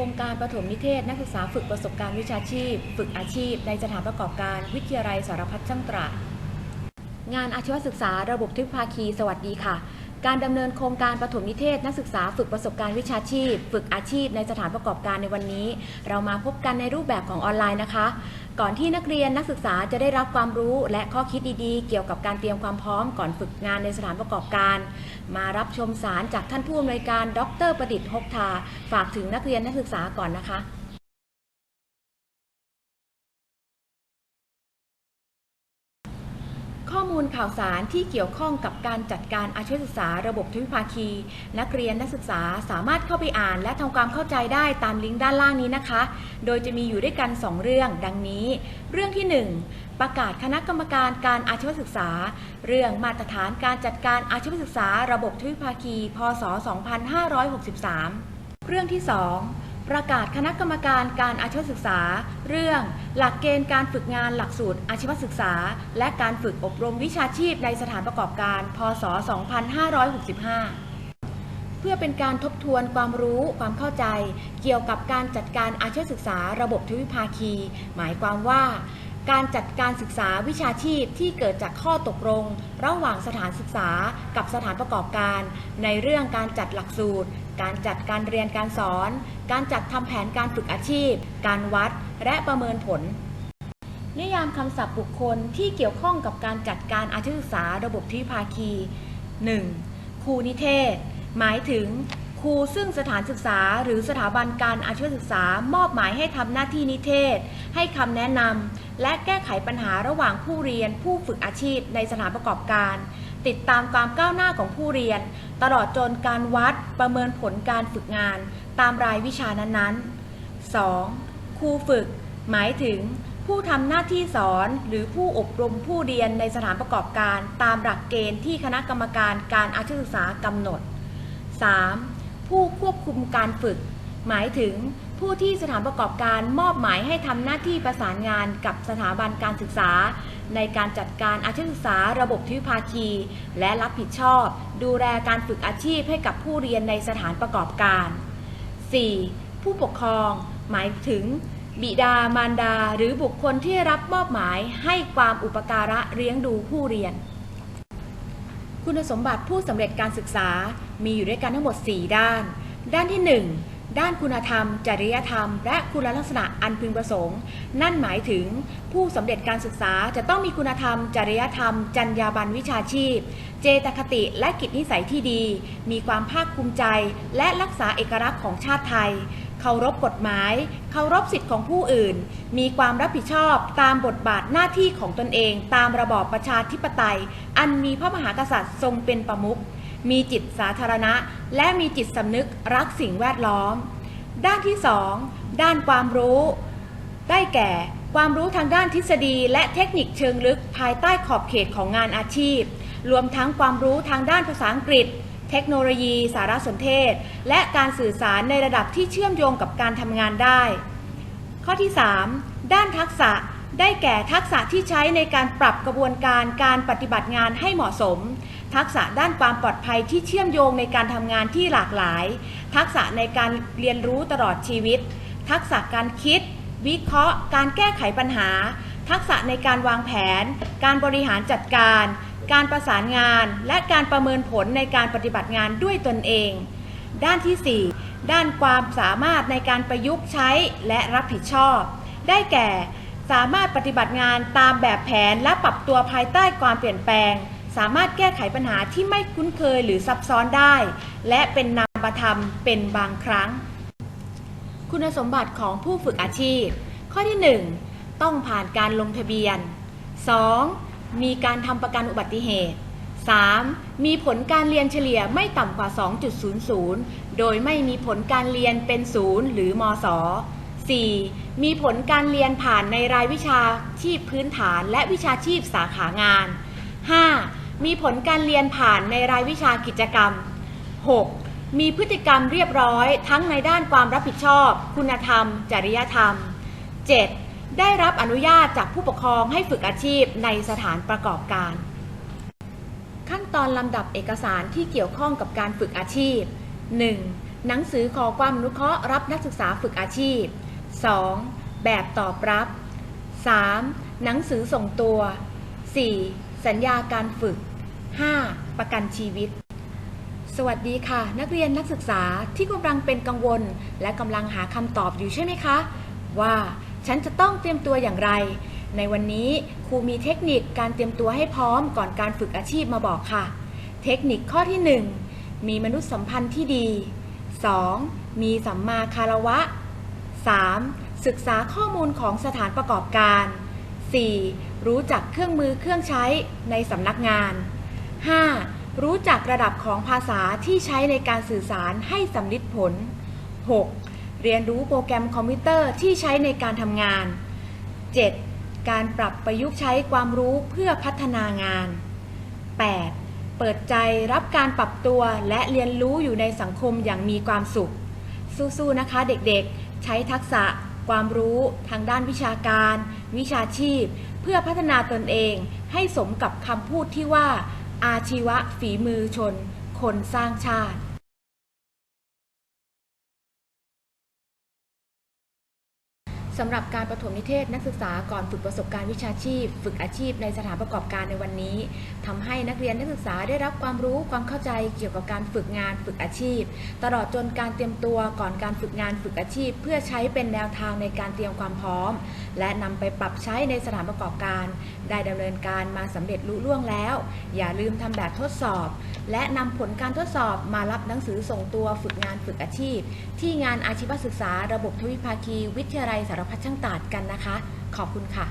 ครงการประถมนิเทศ นักศึกษาฝึกประสบการณ์วิชาชีพ ฝึกอาชีพ ในสถานประกอบการวิทยาลัยสารพัดช่างตรางานอาชีวศึกษาระบบทิพภาคี สวัสดีค่ะ การดำเนินโครงการประถมนิเทศ นักศึกษาฝึกประสบการณ์วิชาชีพ ฝึกอาชีพในสถานประกอบการในวันนี้ เรามาพบกันในรูปแบบของออนไลน์นะคะ ก่อนที่นักเรียนนักศึกษาจะได้รับความรู้และข้อคิดดีๆ เกี่ยวกับการเตรียมความพร้อมก่อนฝึกงานในสถานประกอบการ มารับชมสารจากท่านผู้อำนวยการ ดร ประดิษฐ์ฮกทา ฝากถึงนักเรียนนักศึกษาก่อนนะคะ ลข่าวสารที่เกี่ยวข้องกับการจัดการอาชีวศึกษาระบบทวิภาคี นักเรียนนักศึกษาสามารถเข้าไปอ่าน และทำความเข้าใจได้ตามลิงก์ด้านล่างนี้นะคะ โดยจะมีอยู่ด้วยกัน 2 เรื่อง ดังนี้ เรื่องที่ 1 ประกาศคณะกรรมการการอาชีวศึกษา เรื่องมาตรฐานการจัดการอาชีวศึกษา ระบบทวิภาคี พศ 2563 เรื่องที่ 2 ประกาศคณะกรรมการการอาชีวศึกษา เรื่อง หลักเกณฑ์การฝึกงานหลักสูตรอาชีวศึกษา และการฝึกอบรมวิชาชีพในสถานประกอบการ พศ 2565เพื่อเป็นการทบทวนความรู้ความเข้าใจ เกี่ยวกับการจัดการอาชีวศึกษาระบบทวิภาคี หมายความว่า การจัดการศึกษาวิชาชีพที่เกิดจากข้อตกลง ระหว่างสถานศึกษากับสถานประกอบการ ในเรื่องการจัดหลักสูตร การจัดการเรียนการสอน การจัดทำแผนการฝึกอาชีพ การวัด และประเมินผล นิยามคำศัพท์บุคคลที่เกี่ยวข้องกับการจัดการอาชีวศึกษาระบบทวิภาคี 1. ครูนิเทศ หมายถึง ครูซึ่งสถานศึกษาหรือสถาบันการอาชีวศึกษามอบหมายให้ทำหน้าที่นิเทศ ให้คำแนะนำและแก้ไขปัญหาระหว่างผู้เรียน ผู้ฝึกอาชีพในสถานประกอบการ ติดตามความก้าวหน้าของผู้เรียน ตลอดจนการวัดประเมินผลการฝึกงาน ตามรายวิชานั้นๆ 2. ครูฝึก หมายถึงผู้ทำหน้าที่สอนหรือผู้อบรมผู้เรียนในสถานประกอบการ ตามหลักเกณฑ์ที่คณะกรรมการการอาชีวศึกษากำหนด 3. ผู้ควบคุมการฝึก หมายถึงผู้ที่สถานประกอบการมอบหมายให้ทำหน้าที่ประสานงานกับสถาบันการศึกษา ในการจัดการอาชีวศึกษาระบบทวิภาคี และรับผิดชอบ ดูแลการฝึกอาชีพให้กับผู้เรียนในสถานประกอบการ 4. ผู้ปกครอง หมายถึง บิดามารดา หรือบุคคลที่รับมอบหมายให้ความอุปการะเลี้ยงดูผู้เรียน คุณสมบัติผู้สำเร็จการศึกษามีอยู่ด้วยกันทั้งหมด 4 ด้าน ด้านที่ 1 ด้านคุณธรรม จริยธรรม และคุณลักษณะอันพึงประสงค์ นั่นหมายถึงผู้สำเร็จการศึกษาจะต้องมีคุณธรรม จริยธรรม จรรยาบรรณวิชาชีพ เจตคติและกิจนิสัยที่ดี มีความภาคภูมิใจ และรักษาเอกลักษณ์ของชาติไทย เคารพกฎหมาย เคารพสิทธิของผู้อื่น มีความรับผิดชอบตามบทบาทหน้าที่ของตนเอง ตามระบอบประชาธิปไตย อันมีพระมหากษัตริย์ทรงเป็นประมุขมีจิตสาธารณะ และมีจิตสำนึกรักสิ่งแวดล้อม ด้านที่ 2 ด้านความรู้ ได้แก่ ความรู้ทางด้านทฤษฎี และเทคนิคเชิงลึกภายใต้ขอบเขตของงานอาชีพ รวมทั้งความรู้ทางด้านภาษาอังกฤษ เทคโนโลยี สารสนเทศ และการสื่อสารในระดับที่เชื่อมโยงกับการทำงานได้ ข้อที่ 3 ด้านทักษะได้แก่ทักษะที่ใช้ในการปรับกระบวนการการปฏิบัติงานให้เหมาะสม ทักษะด้านความปลอดภัยที่เชื่อมโยงในการทำงานที่หลากหลาย ทักษะในการเรียนรู้ตลอดชีวิต ทักษะการคิด วิเคราะห์ การแก้ไขปัญหา ทักษะในการวางแผน การบริหารจัดการ การประสานงาน และการประเมินผลในการปฏิบัติงานด้วยตนเอง ด้านที่ 4 ด้านความสามารถในการประยุกต์ใช้และรับผิดชอบ ได้แก่สามารถปฏิบัติงานตามแบบแผนและปรับตัวภายใต้ความเปลี่ยนแปลง สามารถแก้ไขปัญหาที่ไม่คุ้นเคยหรือซับซ้อนได้ และเป็นนามธรรมเป็นบางครั้ง คุณสมบัติของผู้ฝึกอาชีพ ข้อที่ 1 ต้องผ่านการลงทะเบียน 2. มีการทำประกันอุบัติเหตุ 3. มีผลการเรียนเฉลี่ยไม่ต่ำกว่า 2.00 โดยไม่มีผลการเรียนเป็นศูนย์หรือมศ 4. มีผลการเรียนผ่านในรายวิชาชีพพื้นฐานและวิชาชีพสาขางาน 5. มีผลการเรียนผ่านในรายวิชากิจกรรม 6. มีพฤติกรรมเรียบร้อยทั้งในด้านความรับผิดชอบ คุณธรรม จริยธรรม 7. ได้รับอนุญาตจากผู้ปกครองให้ฝึกอาชีพในสถานประกอบการ ขั้นตอนลำดับเอกสารที่เกี่ยวข้องกับการฝึกอาชีพ 1. หนังสือขอความอนุเคราะห์รับนักศึกษาฝึกอาชีพ 2. แบบตอบรับ 3. หนังสือส่งตัว 4. สัญญาการฝึก 5. ประกันชีวิต สวัสดีค่ะ นักเรียนนักศึกษาที่กำลังเป็นกังวล และกำลังหาคำตอบอยู่ใช่ไหมคะ ว่า ฉันจะต้องเตรียมตัวอย่างไร ในวันนี้ครูมีเทคนิคการเตรียมตัวให้พร้อมก่อนการฝึกอาชีพมาบอกค่ะ เทคนิคข้อที่ 1 มีมนุษยสัมพันธ์ที่ดี 2. มีสัมมาคารวะ 3. ศึกษาข้อมูลของสถานประกอบการ 4. รู้จักเครื่องมือเครื่องใช้ในสำนักงาน 5. รู้จักระดับของภาษาที่ใช้ในการสื่อสารให้สำลิดผล 6. เรียนรู้โปรแกรมคอมพิวเตอร์ที่ใช้ในการทำงาน 7. การปรับประยุกต์ใช้ความรู้เพื่อพัฒนางาน 8. เปิดใจรับการปรับตัวและเรียนรู้อยู่ในสังคมอย่างมีความสุข สู้ๆนะคะเด็กๆ ใช้ทักษะ ความรู้ทางด้านวิชาการ วิชาชีพ เพื่อพัฒนาตนเอง ให้สมกับคำพูดที่ว่า อาชีวะฝีมือชน คนสร้างชาติ สำหรับการประถมนิเทศนักศึกษาก่อนฝึกประสบการณ์วิชาชีพ ฝึกอาชีพในสถานประกอบการในวันนี้ทำให้นักเรียนนักศึกษาได้รับความรู้ความเข้าใจเกี่ยวกับการฝึกงานฝึกอาชีพ ตลอดจนการเตรียมตัวก่อนการฝึกงานฝึกอาชีพ เพื่อใช้เป็นแนวทางในการเตรียมความพร้อม และนำไปปรับใช้ในสถานประกอบการ ได้ดำเนินการมาสำเร็จลุล่วงแล้ว อย่าลืมทำแบบทดสอบ และนำผลการทดสอบมารับหนังสือส่งตัวฝึกงานฝึกอาชีพ ที่งานอาชีวศึกษาระบบทวิภาคี วิทยาลัยสารพัดช่างตาดกันนะคะ ขอบคุณค่ะ